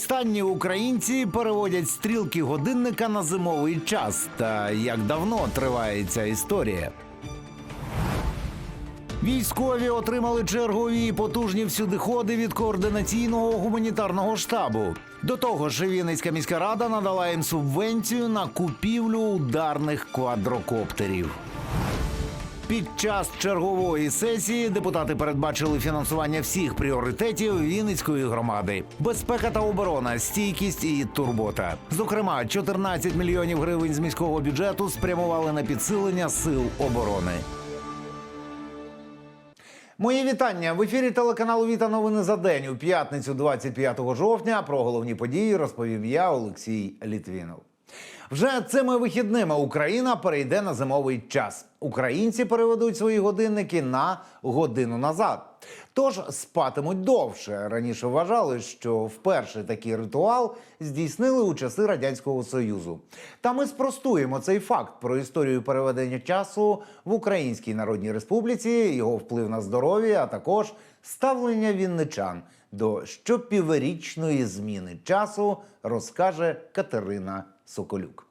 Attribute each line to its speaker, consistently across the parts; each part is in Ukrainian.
Speaker 1: Востаннє українці переводять стрілки годинника на зимовий час? Та як давно триває ця історія? Військові отримали чергові і потужні всюдиходи від координаційного гуманітарного штабу. До того ж, Вінницька міська рада надала їм субвенцію на купівлю ударних квадрокоптерів. Під час чергової сесії депутати передбачили фінансування всіх пріоритетів Вінницької громади: безпека та оборона, стійкість і турбота. Зокрема, 14 мільйонів гривень з міського бюджету спрямували на підсилення сил оборони. Мої вітання в ефірі телеканалу Віта новини за день у п'ятницю, 25 жовтня. Про головні події розповім я, Олексій Літвінов. Вже цими вихідними Україна перейде на зимовий час. Українці переведуть свої годинники на годину назад. Тож спатимуть довше. Раніше вважали, що вперше такий ритуал здійснили у часи радянського союзу. Та ми спростуємо цей факт про історію переведення часу в Українській Народній Республіці, його вплив на здоров'я, а також ставлення вінничан до щопіврічної зміни часу, розкаже Катерина Соколюк.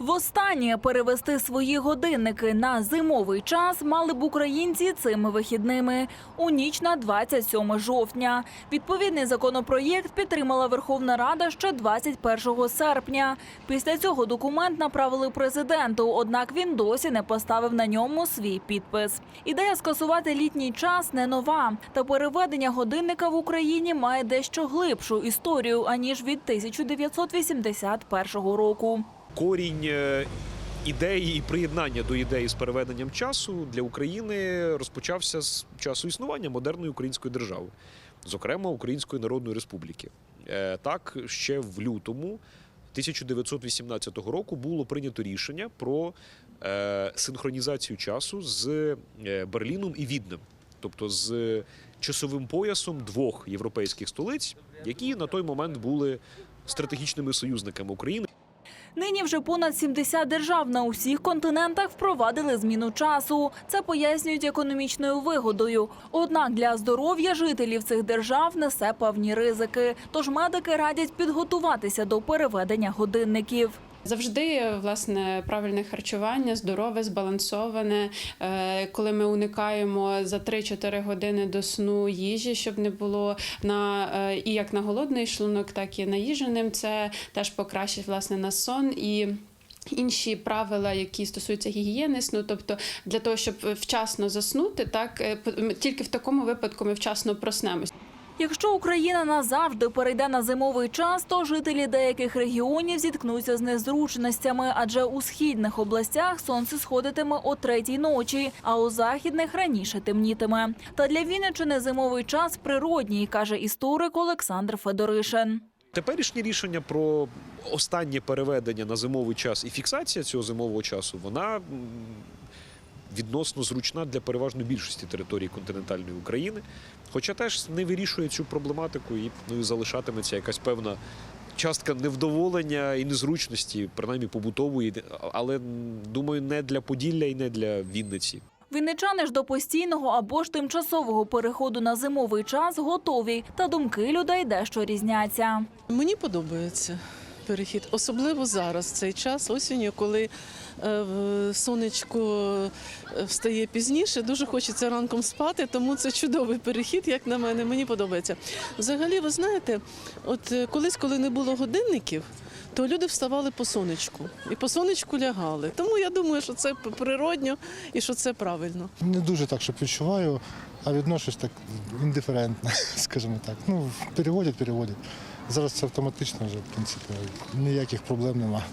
Speaker 2: Востаннє перевести свої годинники на зимовий час мали б українці цими вихідними у ніч на 27 жовтня. Відповідний законопроєкт підтримала Верховна Рада ще 21 серпня. Після цього документ направили президенту, однак він досі не поставив на ньому свій підпис. Ідея скасувати літній час не нова. Та переведення годинника в Україні має дещо глибшу історію аніж від 1981 року.
Speaker 3: Корінь е, ідеї і приєднання до ідеї з переведенням часу для України розпочався з часу існування модерної української держави, зокрема Української Народної Республіки. Е, Так, ще в лютому 1918 року було прийнято рішення про е, синхронізацію часу з Берліном і Віднем, тобто з часовим поясом двох європейських столиць, які на той момент були стратегічними союзниками України.
Speaker 2: Нині вже понад 70 держав на усіх континентах впровадили зміну часу. Це пояснюють економічною вигодою. Однак для здоров'я жителів цих держав несе певні ризики. Тож медики радять підготуватися до переведення годинників.
Speaker 4: Завжди власне правильне харчування, здорове, збалансоване. Е, Коли ми уникаємо за 3-4 години до сну їжі, щоб не було на е, і як на голодний шлунок, так і наїженим. Це теж покращить власне на сон і. Інші правила, які стосуються гігієни сну, тобто для того, щоб вчасно заснути, так е, тільки в такому випадку ми вчасно проснемось.
Speaker 2: Якщо Україна назавжди перейде на зимовий час, то жителі деяких регіонів зіткнуться з незручностями, адже у східних областях сонце сходитиме о третій ночі, а у західних раніше темнітиме. Та для Вінниччини зимовий час природній, каже історик Олександр Федоришин.
Speaker 3: Теперішнє рішення про останнє переведення на зимовий час і фіксація цього зимового часу, вона відносно зручна для переважної більшості території континентальної України, хоча теж не вирішує цю проблематику і ну, і залишатиметься якась певна частка невдоволення і незручності, принаймні побутової, але думаю, не для Поділля і не для Вінниці.
Speaker 2: Вінничани ж до постійного або ж тимчасового переходу на зимовий час готові, та думки людей дещо різняться.
Speaker 5: Мені подобається перехід, особливо зараз, в цей час осінню, коли сонечко е, встає пізніше. Дуже хочеться ранком спати, тому це чудовий перехід, як на мене. Мені подобається. Взагалі, ви знаєте, от е, колись, коли не було годинників. То люди вставали по сонечку і по сонечку лягали. Тому я думаю, що це природньо і що це правильно.
Speaker 6: Не дуже так, щоб відчуваю, а відношусь так індиферентно, скажімо так. Ну, переводять, переводять. Зараз це автоматично вже, в принципі, ніяких проблем нема.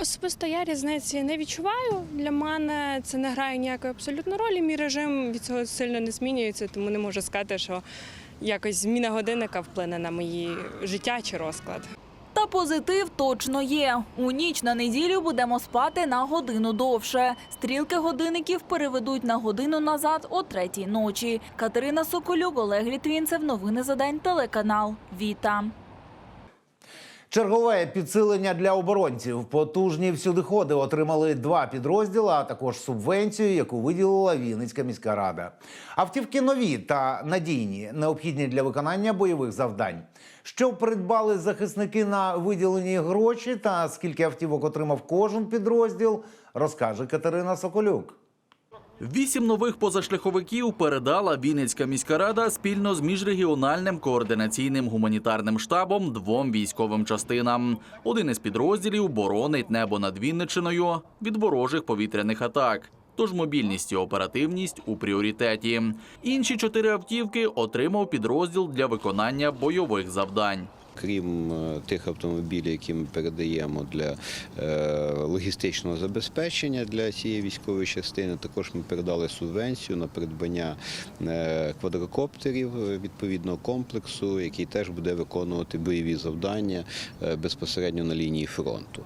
Speaker 7: Особисто я різниці не відчуваю. Для мене це не грає ніякої абсолютно ролі. Мій режим від цього сильно не змінюється, тому не можу сказати, що якось зміна годинника вплине на мої життя чи розклад.
Speaker 2: Та позитив точно є. У ніч на неділю будемо спати на годину довше. Стрілки годинників переведуть на годину назад о третій ночі. Катерина Соколюк, Олег Літвінцев. Новини за день. Телеканал Віта.
Speaker 1: Чергове підсилення для оборонців. Потужні всюдиходи отримали два підрозділи, а також субвенцію, яку виділила Вінницька міська рада. Автівки нові та надійні, необхідні для виконання бойових завдань. Що придбали захисники на виділені гроші та скільки автівок отримав кожен підрозділ, розкаже Катерина Соколюк.
Speaker 8: Вісім нових позашляховиків передала Вінницька міська рада спільно з міжрегіональним координаційним гуманітарним штабом двом військовим частинам. Один із підрозділів боронить небо над Вінничиною від ворожих повітряних атак. Тож мобільність і оперативність у пріоритеті. Інші чотири автівки отримав підрозділ для виконання бойових завдань.
Speaker 9: Крім е, тих автомобілів, які ми передаємо для е, логістичного забезпечення для цієї військової частини, також ми передали субвенцію на придбання е, квадрокоптерів відповідного комплексу, який теж буде виконувати бойові завдання безпосередньо на лінії фронту.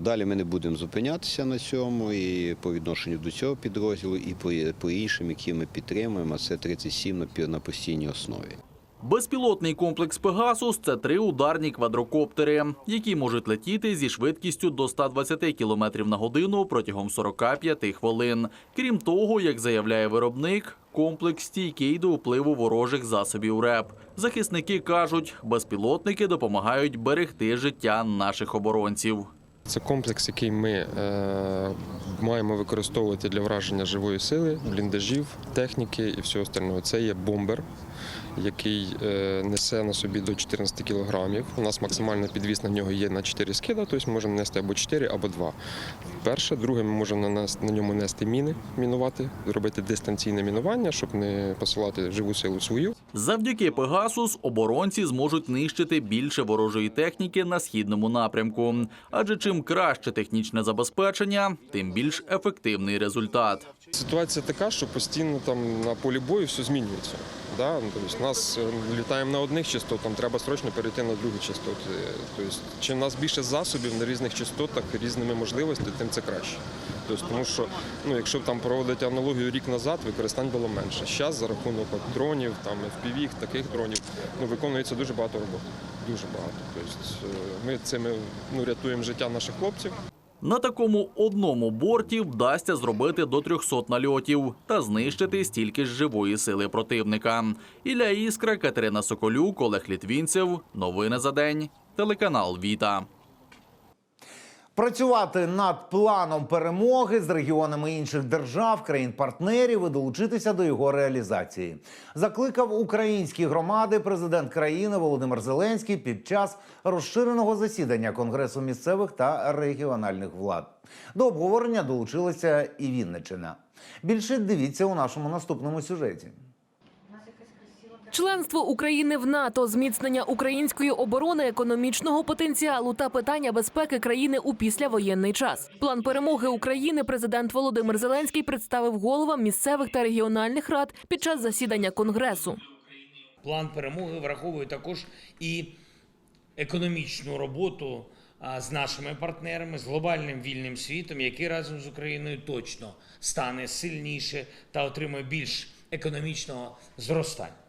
Speaker 9: Далі ми не будемо зупинятися на цьому і по відношенню до цього підрозділу, і по іншим, які ми підтримуємо, а це 37 на постійній основі.
Speaker 8: Безпілотний комплекс Пегасус це три ударні квадрокоптери, які можуть летіти зі швидкістю до 120 км на годину протягом 45 хвилин. Крім того, як заявляє виробник, комплекс стійкий до впливу ворожих засобів РЕП. Захисники кажуть, безпілотники допомагають берегти життя наших оборонців.
Speaker 10: Це комплекс, який ми е, маємо використовувати для враження живої сили, бліндажів, техніки і всього остального. Це є бомбер, який е, несе на собі до 14 кілограмів. У нас максимальна підвіс на нього є на 4 скида, тобто можемо нести або 4, або 2. Перше, друге, ми можемо на, нас- на ньому нести міни, мінувати, зробити дистанційне мінування, щоб не посилати живу силу свою.
Speaker 8: Завдяки Пегасус оборонці зможуть нищити більше ворожої техніки на східному напрямку. Адже чим краще технічне забезпечення, тим більш ефективний результат.
Speaker 10: Ситуація така, що постійно там на полі бою все змінюється. Да? Тобто нас е, літаємо на одних частотах, треба срочно перейти на другі частоти. Тобто, чим нас більше засобів на різних частотах, різними можливостями, тим це краще. Тобто, тому що ну, якщо там проводити аналогію рік назад, використань було менше. Зараз за рахунок дронів, там FPV, таких дронів, ну, виконується дуже багато роботи. Дуже багато. Тобто, ми цими ну, рятуємо життя наших хлопців.
Speaker 8: На такому одному борті вдасться зробити до 300 нальотів та знищити стільки ж живої сили противника. Ілля Іскра, Катерина Соколюк, Олег Літвінцев. Новини за день. Телеканал Віта.
Speaker 1: Працювати над планом перемоги з регіонами інших держав, країн-партнерів і долучитися до його реалізації. Закликав українські громади президент країни Володимир Зеленський під час розширеного засідання Конгресу місцевих та регіональних влад. До обговорення долучилася і Вінниччина. Більше дивіться у нашому наступному сюжеті.
Speaker 11: Членство України в НАТО, зміцнення української оборони, економічного потенціалу та питання безпеки країни у післявоєнний час. План перемоги України президент Володимир Зеленський представив головам місцевих та регіональних рад під час засідання конгресу.
Speaker 12: План перемоги враховує також і економічну роботу з нашими партнерами, з глобальним вільним світом, який разом з Україною точно стане сильніше та отримає більш економічного зростання.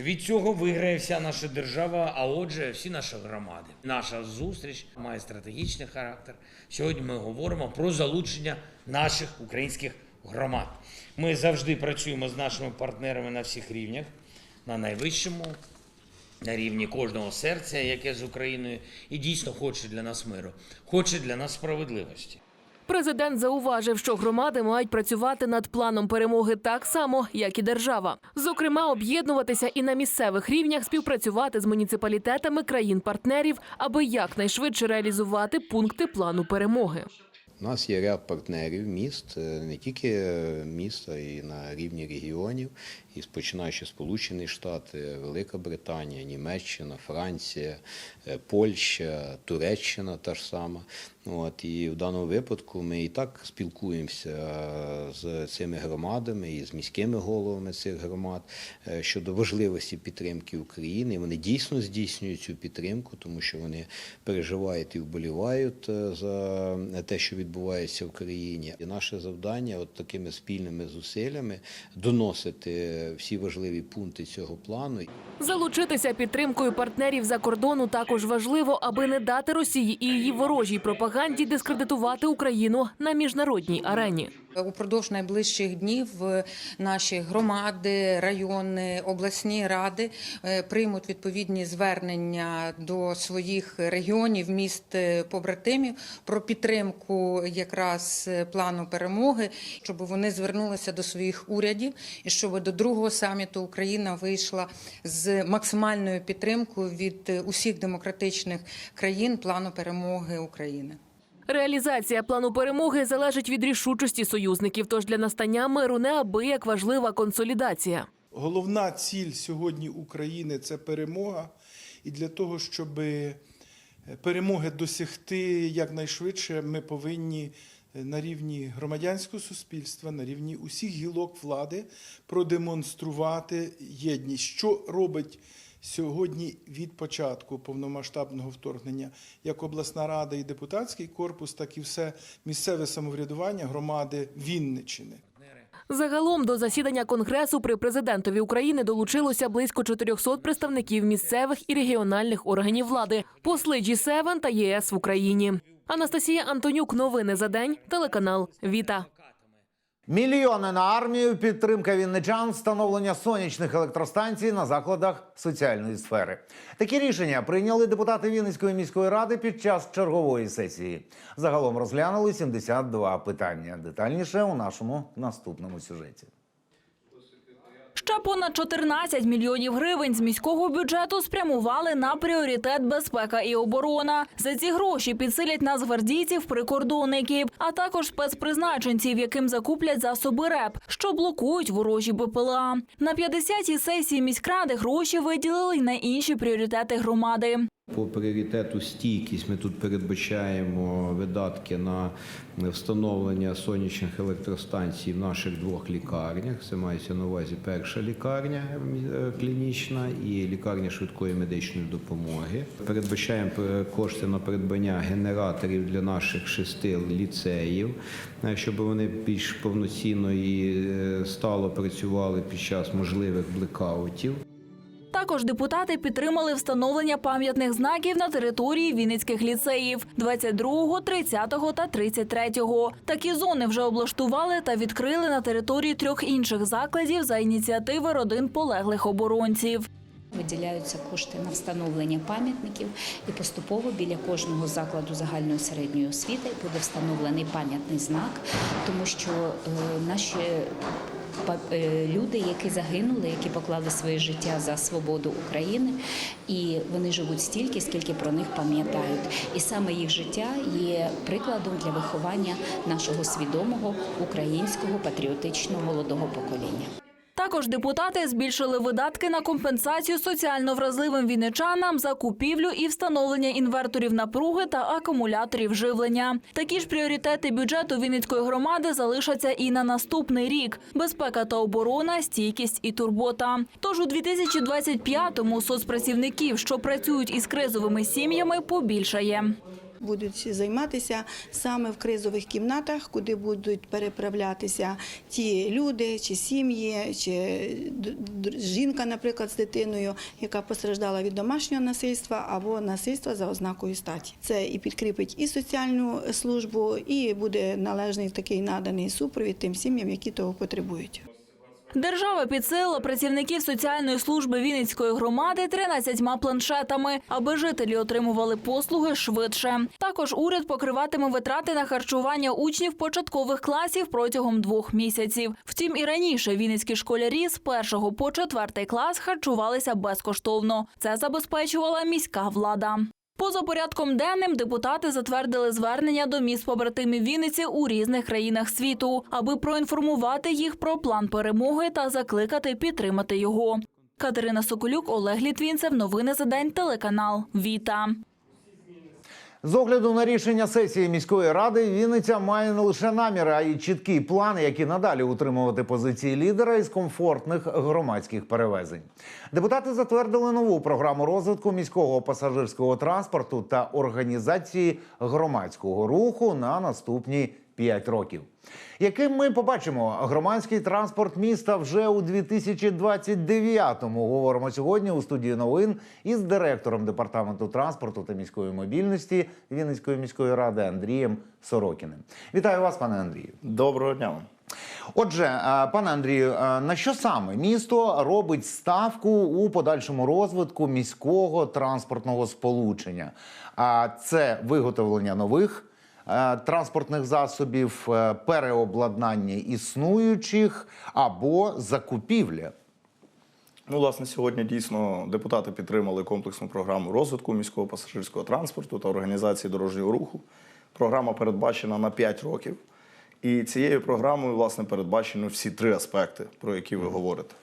Speaker 12: Від цього виграє вся наша держава, а отже, всі наші громади. Наша зустріч має стратегічний характер. Сьогодні ми говоримо про залучення наших українських громад. Ми завжди працюємо з нашими партнерами на всіх рівнях, на найвищому, на рівні кожного серця, яке з Україною, і дійсно хоче для нас миру, хоче для нас справедливості.
Speaker 11: Президент зауважив, що громади мають працювати над планом перемоги так само, як і держава. Зокрема, об'єднуватися і на місцевих рівнях співпрацювати з муніципалітетами країн-партнерів, аби якнайшвидше реалізувати пункти плану перемоги.
Speaker 9: У нас є ряд партнерів міст, е, не тільки е, міста, і на рівні регіонів, і починаючи Сполучені Штати, Велика Британія, Німеччина, Франція, е, Польща, Туреччина та ж сама. От, і в даному випадку ми і так спілкуємося е, з цими громадами і з міськими головами цих громад е, щодо важливості підтримки України. Вони дійсно здійснюють цю підтримку, тому що вони переживають і вболівають за те, що відбувається в країні. І наше завдання, от такими спільними зусиллями, доносити всі важливі пункти цього плану.
Speaker 11: Залучитися підтримкою партнерів за кордону також важливо, аби не дати Росії і її ворожій пропаганді дискредитувати Україну на міжнародній арені.
Speaker 13: Упродовж найближчих днів е, наші громади, райони, обласні ради е, приймуть відповідні звернення до своїх регіонів, міст е, побратимів про підтримку якраз плану перемоги, щоб вони звернулися до своїх урядів і щоб до другого саміту Україна вийшла з максимальною підтримкою від усіх демократичних країн плану перемоги України.
Speaker 11: Реалізація плану перемоги залежить від рішучості союзників. Тож для настання миру неабияк важлива консолідація.
Speaker 14: Головна ціль сьогодні України це перемога. І для того, щоб перемоги досягти якнайшвидше, ми повинні на рівні громадянського суспільства, на рівні усіх гілок влади продемонструвати єдність, що робить сьогодні від початку повномасштабного вторгнення як обласна рада і депутатський корпус, так і все місцеве самоврядування громади Вінниччини.
Speaker 11: Загалом до засідання конгресу при президентові України долучилося близько 400 представників місцевих і регіональних органів влади, посли G7 та ЄС в Україні. Анастасія Антонюк. Новини за день. Телеканал Віта.
Speaker 1: Мільйони на армію, підтримка вінничан, встановлення сонячних електростанцій на закладах соціальної сфери. Такі рішення прийняли депутати Вінницької міської ради під час чергової сесії. Загалом розглянули 72 питання. Детальніше у нашому наступному сюжеті.
Speaker 2: Ще понад 14 мільйонів гривень з міського бюджету спрямували на пріоритет безпека і оборона. За ці гроші підсилять нацгвардійців, прикордонників, а також спецпризначенців, яким закуплять засоби РЕП, що блокують ворожі БПЛА. На 50-й сесії міськради гроші виділили й на інші пріоритети громади.
Speaker 9: По пріоритету стійкість ми тут передбачаємо видатки на встановлення сонячних електростанцій в наших двох лікарнях. Це мається на увазі перша лікарня е, клінічна і лікарня швидкої медичної допомоги. Передбачаємо е, кошти на придбання генераторів для наших шести ліцеїв, е, щоб вони більш повноцінно і стало працювали під час можливих блекаутів.
Speaker 2: Також депутати підтримали встановлення пам'ятних знаків на території Вінницьких ліцеїв 22, 30 та 33. Такі зони вже облаштували та відкрили на території трьох інших закладів за ініціативи родин полеглих оборонців.
Speaker 15: Виділяються кошти на встановлення пам'ятників, і поступово біля кожного закладу загальної середньої освіти буде встановлений пам'ятний знак, тому що е, наші люди, які загинули, які поклали своє життя за свободу України, і вони живуть стільки, скільки про них пам'ятають. І саме їх життя є прикладом для виховання нашого свідомого українського патріотичного молодого покоління.
Speaker 2: Також депутати збільшили видатки на компенсацію соціально вразливим вінничанам за купівлю і встановлення інверторів напруги та акумуляторів живлення. Такі ж пріоритети бюджету Вінницької громади залишаться і на наступний рік: безпека та оборона, стійкість і турбота. Тож у 2025-му соцпрацівників, що працюють із кризовими сім'ями, побільшає.
Speaker 16: Будуть займатися саме в кризових кімнатах, куди будуть переправлятися ті люди чи сім'ї, чи жінка, наприклад, з дитиною, яка постраждала від домашнього насильства або насильства за ознакою статі. Це і підкріпить і соціальну службу, і буде належний такий наданий супровід тим сім'ям, які того потребують.
Speaker 2: Держава підсилила працівників соціальної служби Вінницької громади 13 планшетами, аби жителі отримували послуги швидше. Також уряд покриватиме витрати на харчування учнів початкових класів протягом двох місяців. Втім, і раніше вінницькі школярі з першого по четвертий клас харчувалися безкоштовно. Це забезпечувала міська влада. Поза порядком денним депутати затвердили звернення до міст побратимів Вінниці у різних країнах світу, аби проінформувати їх про план перемоги та закликати підтримати його. Катерина Соколюк, Олег Літвінцев. Новини за день. Телеканал Віта.
Speaker 1: З огляду на рішення сесії міської ради Вінниця має не лише наміри, а й чіткий план, які надалі утримувати позиції лідера із комфортних громадських перевезень. Депутати затвердили нову програму розвитку міського пасажирського транспорту та організації громадського руху на наступні 5 років. Яким ми побачимо громадський транспорт міста вже у 2029-му, Говоримо сьогодні у студії новин із директором департаменту транспорту та міської мобільності Вінницької міської ради Андрієм Сорокіним. Вітаю вас, пане Андрію.
Speaker 17: Доброго дня вам.
Speaker 1: Отже, е, пане Андрію, е, на що саме місто робить ставку у подальшому розвитку міського транспортного сполучення? А це виготовлення нових транспортних засобів, е, переобладнання існуючих або закупівля.
Speaker 17: Ну, власне, сьогодні дійсно депутати підтримали комплексну програму розвитку міського пасажирського транспорту та організації дорожнього руху. Програма передбачена на 5 років. І цією програмою, власне, передбачені всі три аспекти, про які ви говорите.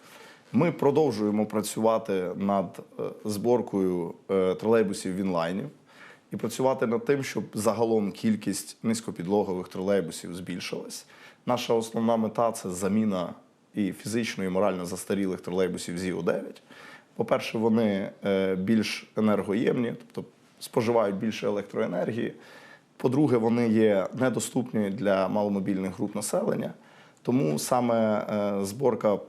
Speaker 17: Ми продовжуємо працювати над е, зборкою е, тролейбусів в інлайнів і працювати над тим, щоб загалом кількість низькопідлогових тролейбусів збільшилась. Наша основна мета це заміна і фізично, і морально застарілих тролейбусів ЗІО-9. По-перше, вони е, більш енергоємні, тобто споживають більше електроенергії. По-друге, вони є недоступні для маломобільних груп населення. Тому саме е, зборка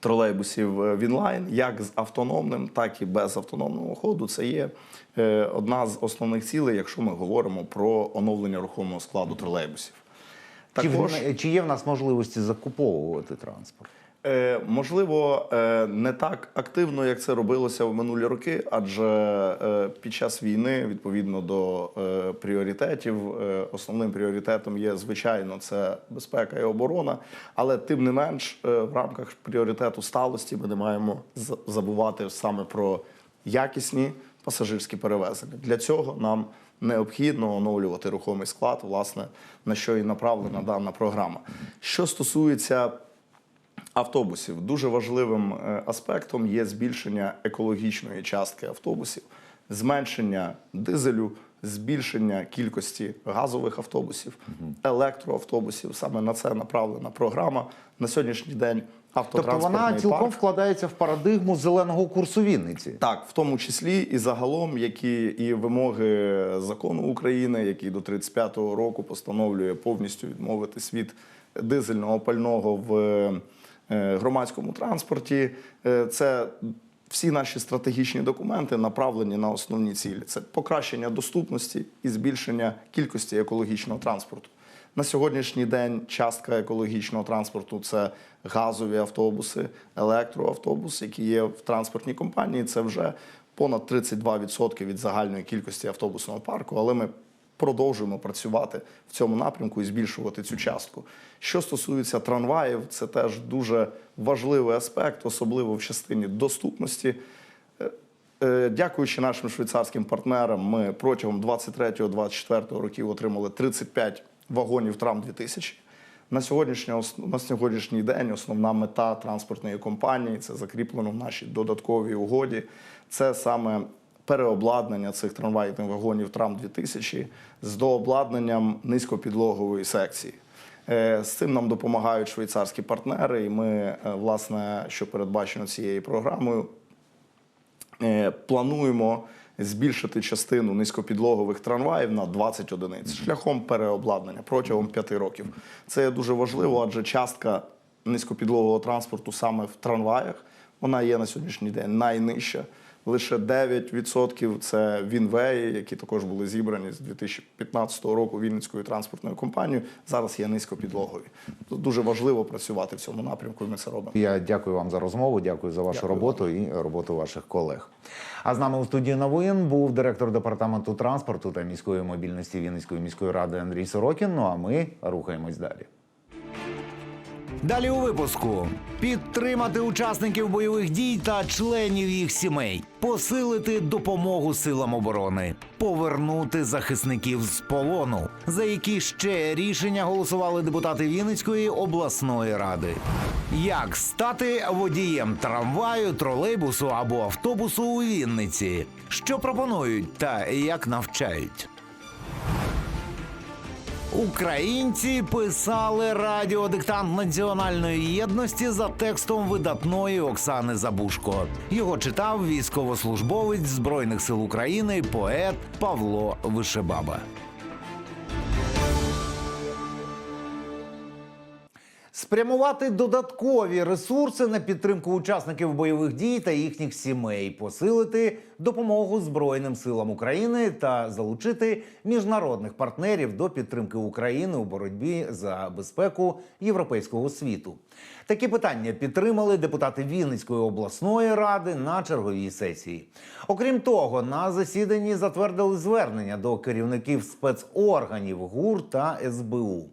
Speaker 17: тролейбусів е, в інлайн, як з автономним, так і без автономного ходу, це є е, одна з основних цілей, якщо ми говоримо про оновлення рухомого складу тролейбусів.
Speaker 1: Чи,
Speaker 17: Також-
Speaker 1: в- чи є в нас можливості закуповувати транспорт?
Speaker 17: Е, можливо, е, не так активно, як це робилося в минулі роки, адже е, під час війни, відповідно до пріоритетів, основним пріоритетом є звичайно це безпека і оборона. Але тим не менш, в рамках пріоритету сталості ми не маємо забувати саме про якісні пасажирські перевезення. Для цього нам необхідно оновлювати рухомий склад, власне, на що і направлена дана програма. Що стосується автобусів. Дуже важливим е, аспектом є збільшення екологічної частки автобусів, зменшення дизелю, збільшення кількості газових автобусів, електроавтобусів. Саме на це направлена програма. На сьогоднішній день
Speaker 1: Тобто вона цілком
Speaker 17: парк.
Speaker 1: вкладається в парадигму зеленого курсу Вінниці.
Speaker 17: Так, в тому числі і загалом, які і вимоги закону України, який до 35-го року постановлює повністю відмовитись від дизельного пального в громадському транспорті. Е, Це всі наші стратегічні документи направлені на основні цілі: це покращення доступності і збільшення кількості екологічного транспорту. На сьогоднішній день частка екологічного транспорту це газові автобуси, електроавтобуси, які є в транспортній компанії. Це вже понад 32% від загальної кількості автобусного парку. Але ми продовжуємо працювати в цьому напрямку і збільшувати цю частку. Що стосується трамваїв, це теж дуже важливий аспект, особливо в частині доступності. Е, Е, Дякуючи нашим швейцарським партнерам, ми протягом 23-24 років отримали 35 вагонів трам 2000. На сьогоднішній, на сьогоднішній день основна мета транспортної компанії це закріплено в нашій додатковій угоді. Це саме переобладнання цих трамвайних вагонів трам 2000 з дообладнанням низькопідлогової секції. Е, З цим нам допомагають швейцарські партнери, і ми, е, власне, що передбачено цією програмою, е, плануємо збільшити частину низькопідлогових трамваїв на 20 одиниць шляхом переобладнання протягом 5 років. Це є дуже важливо, адже частка низькопідлогового транспорту саме в трамваях вона є на сьогоднішній день найнижча. Лише 9% це вінвеї, які також були зібрані з 2015 року Вінницькою транспортною компанією. Зараз є низькопідлогові. Тут дуже важливо працювати в цьому напрямку, і ми це робимо.
Speaker 1: Я дякую вам за розмову, дякую за вашу роботу і роботу ваших колег. А з нами у студії новин був директор департаменту транспорту та міської мобільності Вінницької міської ради Андрій Сорокін. Ну а ми рухаємось далі. Далі у випуску підтримати учасників бойових дій та членів їх сімей, посилити допомогу силам оборони, повернути захисників з полону, за які ще рішення голосували депутати Вінницької обласної ради. Як стати водієм трамваю, тролейбусу або автобусу у Вінниці? Що пропонують та як навчають? Українці писали радіодиктант національної єдності за текстом видатної Оксани Забушко. Його читав військовослужбовець Збройних сил України, поет Павло Вишебаба. Спрямувати додаткові ресурси на підтримку учасників бойових дій та їхніх сімей, посилити допомогу Збройним силам України та залучити міжнародних партнерів до підтримки України у боротьбі за безпеку європейського світу. Такі питання підтримали депутати Вінницької обласної ради на черговій сесії. Окрім того, на засіданні затвердили звернення до керівників спецорганів ГУР та СБУ,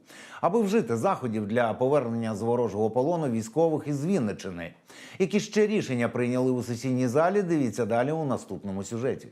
Speaker 1: аби вжити заходів для повернення з ворожого полону військових із Вінничини. Які ще рішення прийняли у сесійній залі? Дивіться далі у наступному сюжеті.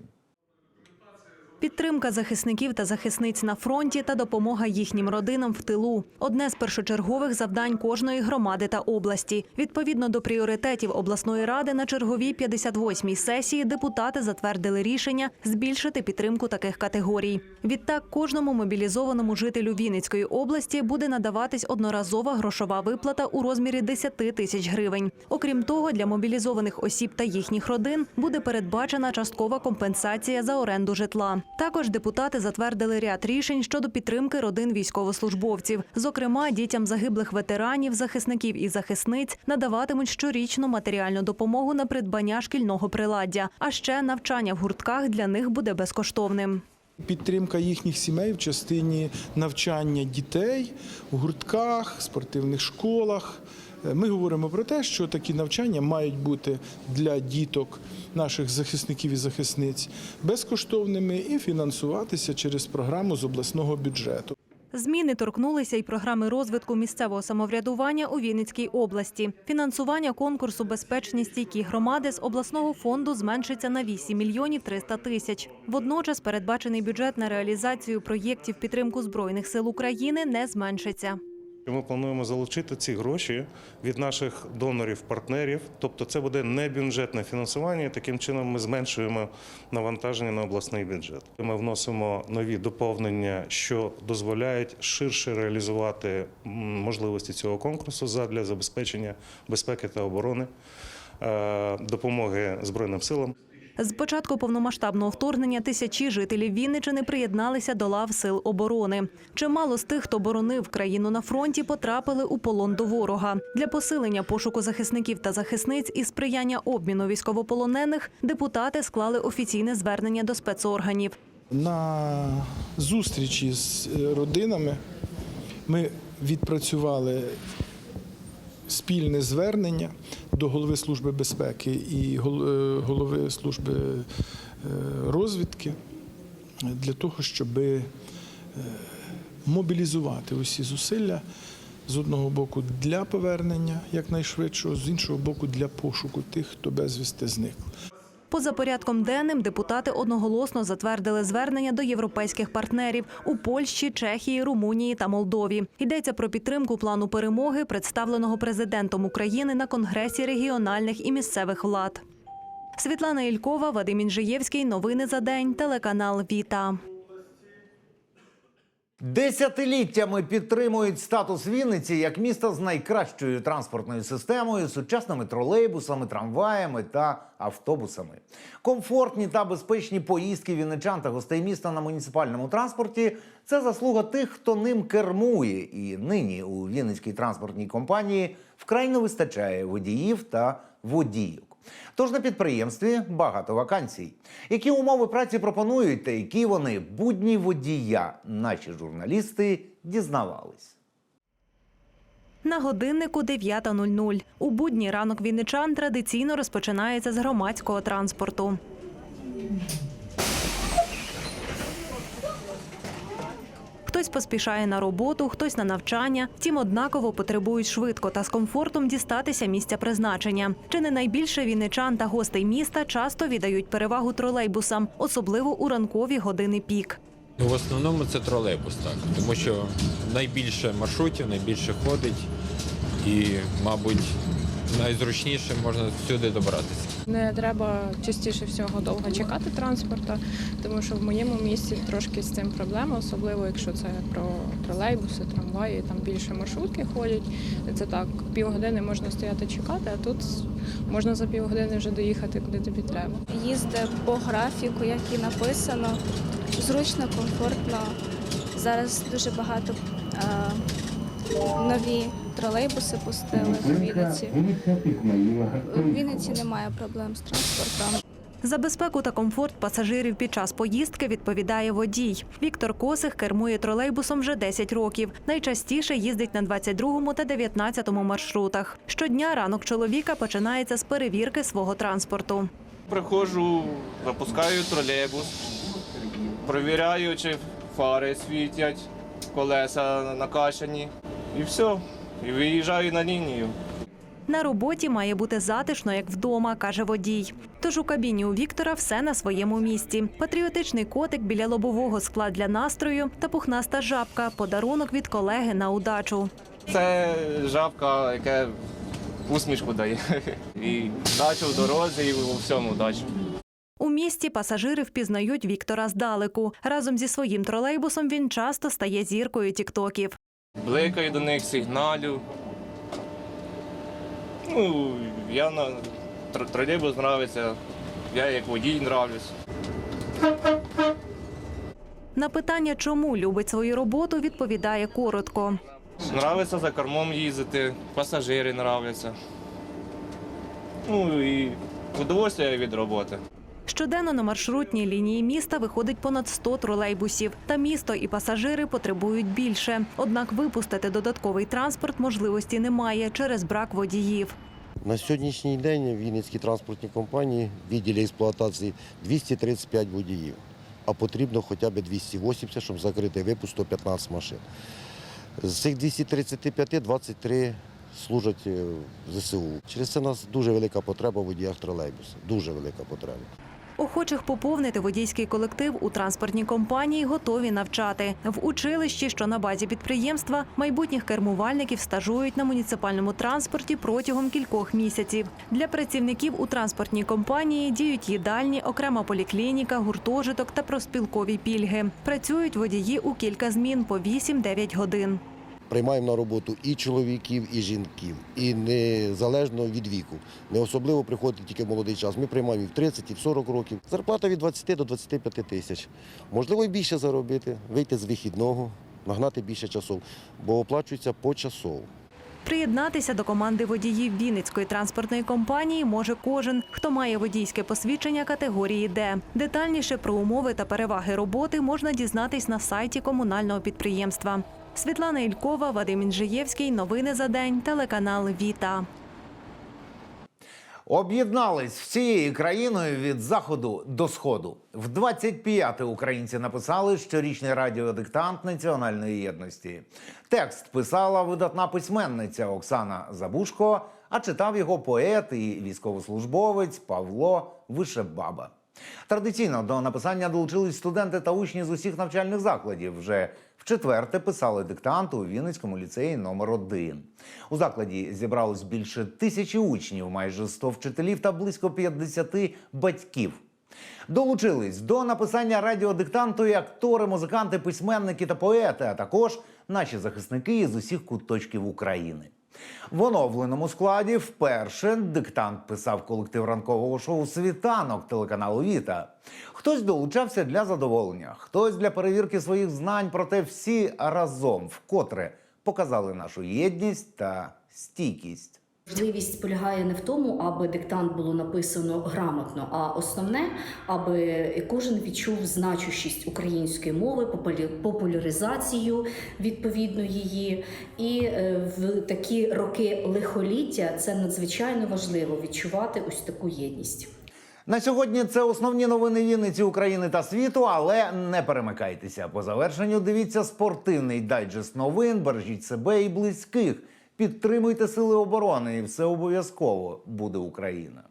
Speaker 18: Підтримка захисників та захисниць на фронті та допомога їхнім родинам в тилу одне з першочергових завдань кожної громади та області. Відповідно до пріоритетів обласної ради на черговій 58-й сесії депутати затвердили рішення збільшити підтримку таких категорій. Відтак, кожному мобілізованому жителю Вінницької області буде надаватись одноразова грошова виплата у розмірі 10 тисяч гривень. Окрім того, для мобілізованих осіб та їхніх родин буде передбачена часткова компенсація за оренду житла. Також депутати затвердили ряд рішень щодо підтримки родин військовослужбовців. Зокрема, дітям загиблих ветеранів, захисників і захисниць надаватимуть щорічну матеріальну допомогу на придбання шкільного приладдя. А ще навчання в гуртках для них буде безкоштовним.
Speaker 14: Підтримка їхніх сімей в частині навчання дітей у гуртках, спортивних школах. Е, Ми говоримо про те, що такі навчання мають бути для діток наших захисників і захисниць безкоштовними і фінансуватися через програму з обласного бюджету.
Speaker 18: Зміни торкнулися й програми розвитку місцевого самоврядування у Вінницькій області. Фінансування конкурсу Безпечні стійкі громади з обласного фонду зменшиться на 8 мільйонів 300 тисяч. Водночас передбачений бюджет на реалізацію проєктів підтримку збройних сил України не зменшиться.
Speaker 19: Ми плануємо залучити ці гроші від наших донорів, партнерів. Тобто, це буде не бюджетне фінансування. Таким чином, ми зменшуємо навантаження на обласний бюджет. Ми вносимо нові доповнення, що дозволяють ширше реалізувати можливості цього конкурсу задля забезпечення безпеки та оборони, е, допомоги збройним силам.
Speaker 18: З початку повномасштабного вторгнення тисячі жителів Вінничини приєдналися до лав сил оборони. Чимало з тих, хто боронив країну на фронті, потрапили у полон до ворога. Для посилення пошуку захисників та захисниць і сприяння обміну військовополонених депутати склали офіційне звернення до спецорганів.
Speaker 14: На зустрічі з е, родинами ми відпрацювали спільне звернення до голови Служби безпеки і е, голови служби е, розвідки для того, щоб мобілізувати усі зусилля з одного боку для повернення якнайшвидшого, з іншого боку для пошуку тих, хто безвісти зник.
Speaker 18: Поза порядком денним депутати одноголосно затвердили звернення до європейських партнерів у Польщі, Чехії, Румунії та Молдові. Йдеться про підтримку плану перемоги, представленого президентом України на Конгресі регіональних і місцевих влад. Світлана Ількова, Вадим Інжиєвський. Новини за день. Телеканал Віта.
Speaker 1: Десятиліттями підтримують статус Вінниці як міста з найкращою транспортною системою, сучасними тролейбусами, трамваями та автобусами. Комфортні та безпечні поїздки вінничан та гостей міста на муніципальному транспорті це заслуга тих, хто ним кермує. І нині у Вінницькій транспортній компанії вкрай не вистачає водіїв та водійок. Тож на підприємстві багато вакансій. Які умови праці пропонують та які вони будні водія, наші журналісти дізнавались.
Speaker 18: На годиннику 9.00. У будній ранок вінничан традиційно розпочинається з громадського транспорту. Хтось поспішає на роботу, хтось на навчання. Втім, однаково потребують швидко та з комфортом дістатися місця призначення. Чи не найбільше вінничан та гостей міста часто віддають перевагу тролейбусам, особливо у ранкові години пік.
Speaker 20: Ну, в основному це тролейбус, так. Тому що найбільше маршрутів, найбільше ходить і, мабуть, найзручніше можна всюди добратися.
Speaker 7: Не треба частіше всього довго чекати транспорту, тому що в моєму місті трошки з цим проблема, особливо якщо це про тролейбуси, трамваї, там більше маршрутки ходять. Це так, півгодини можна стояти чекати, а тут можна за півгодини вже доїхати, куди тобі треба.
Speaker 21: Їздить по графіку, як і написано. Зручно, комфортно. Зараз дуже багато е, нові тролейбуси пустили в Вінниці. В Вінниці немає проблем з транспортом.
Speaker 18: За безпеку та комфорт пасажирів під час поїздки відповідає водій. Віктор Косих кермує тролейбусом вже 10 років. Найчастіше їздить на 22-му та 19-му маршрутах. Щодня ранок чоловіка починається з перевірки свого транспорту.
Speaker 22: Приходжу, запускаю тролейбус, перевіряю, чи фари світять, колеса накачані. І все. І виїжджаю на лінію.
Speaker 18: На роботі має бути затишно, як вдома, каже водій. Тож у кабіні у Віктора все на своєму місці. Патріотичний котик біля лобового скла для настрою та пухнаста жабка подарунок від колеги на удачу.
Speaker 22: Це жабка, яка усмішку дає. І дачу в дорозі, і у всьому дачу.
Speaker 18: У місті пасажири впізнають Віктора здалеку. Разом зі своїм тролейбусом він часто стає зіркою тіктоків.
Speaker 22: Бликаю до них, сигналю. Ну, я на тр- тролейбус нравиться, я як водій нравлюсь.
Speaker 18: На питання, чому любить свою роботу, відповідає коротко.
Speaker 22: Нравиться за кермом їздити, пасажири нравляться. Ну і удовольствие від роботи.
Speaker 18: Щоденно на маршрутній лінії міста виходить понад 100 тролейбусів. Та місто і пасажири потребують більше. Однак випустити додатковий транспорт можливості немає через брак водіїв.
Speaker 23: На сьогоднішній день в Вінницькій транспортній компанії в відділі експлуатації 235 водіїв, а потрібно хоча б 280, щоб закрити випуск 115 машин. З цих 235 23 служать е, в ЗСУ. Через це у нас дуже велика потреба в водіях тролейбусу. Дуже велика потреба.
Speaker 18: Охочих поповнити водійський колектив у транспортній компанії готові навчати. В училищі, що на базі підприємства, майбутніх кермувальників стажують на муніципальному транспорті протягом кількох місяців. Для працівників у транспортній компанії діють їдальні, окрема поліклініка, гуртожиток та проспілкові пільги. Працюють водії у кілька змін по 8-9 годин.
Speaker 23: Приймаємо на роботу і чоловіків, і жінків, і незалежно від віку. Не особливо приходить тільки молодий час. Ми приймаємо і в 30, і в 40 років. Зарплата від 20 до 25 тисяч. Можливо, і більше заробити, вийти з вихідного, нагнати більше часов, бо оплачується почасово.
Speaker 18: Приєднатися до команди водіїв Вінницької транспортної компанії може кожен, хто має водійське посвідчення категорії Д. Детальніше про умови та переваги роботи можна дізнатись на сайті комунального підприємства. Світлана Ількова, Вадим Інжиєвський. Новини за день. Телеканал Віта.
Speaker 1: Об'єднались всією країною від заходу до сходу. В 25-те українці написали щорічний радіодиктант національної єдності. Текст писала видатна письменниця Оксана Забушко, а читав його поет і військовослужбовець Павло Вишебаба. Традиційно до написання долучились студенти та учні з усіх навчальних закладів. Вже четверте писали диктант у Вінницькому ліцеї номер 1 У закладі зібралось більше тисячі учнів, майже 100 вчителів та близько 50 батьків. Долучились до написання радіодиктанту і актори, музиканти, письменники та поети, а також наші захисники з усіх куточків України. В оновленому складі вперше диктант писав колектив ранкового шоу Світанок телеканалу Віта. Хтось долучався для задоволення, хтось для перевірки своїх знань, проте всі разом вкотре показали нашу єдність та стійкість.
Speaker 24: Важливість полягає не в тому, аби диктант було написано грамотно, а основне, аби кожен відчув значущість української мови, популяризацію відповідно її. І е, в такі роки лихоліття це надзвичайно важливо відчувати ось таку єдність.
Speaker 1: На сьогодні це основні новини Вінниці України та світу, але не перемикайтеся. По завершенню дивіться спортивний дайджест новин. Бережіть себе і близьких. Підтримуйте сили оборони, і все обов'язково буде Україна.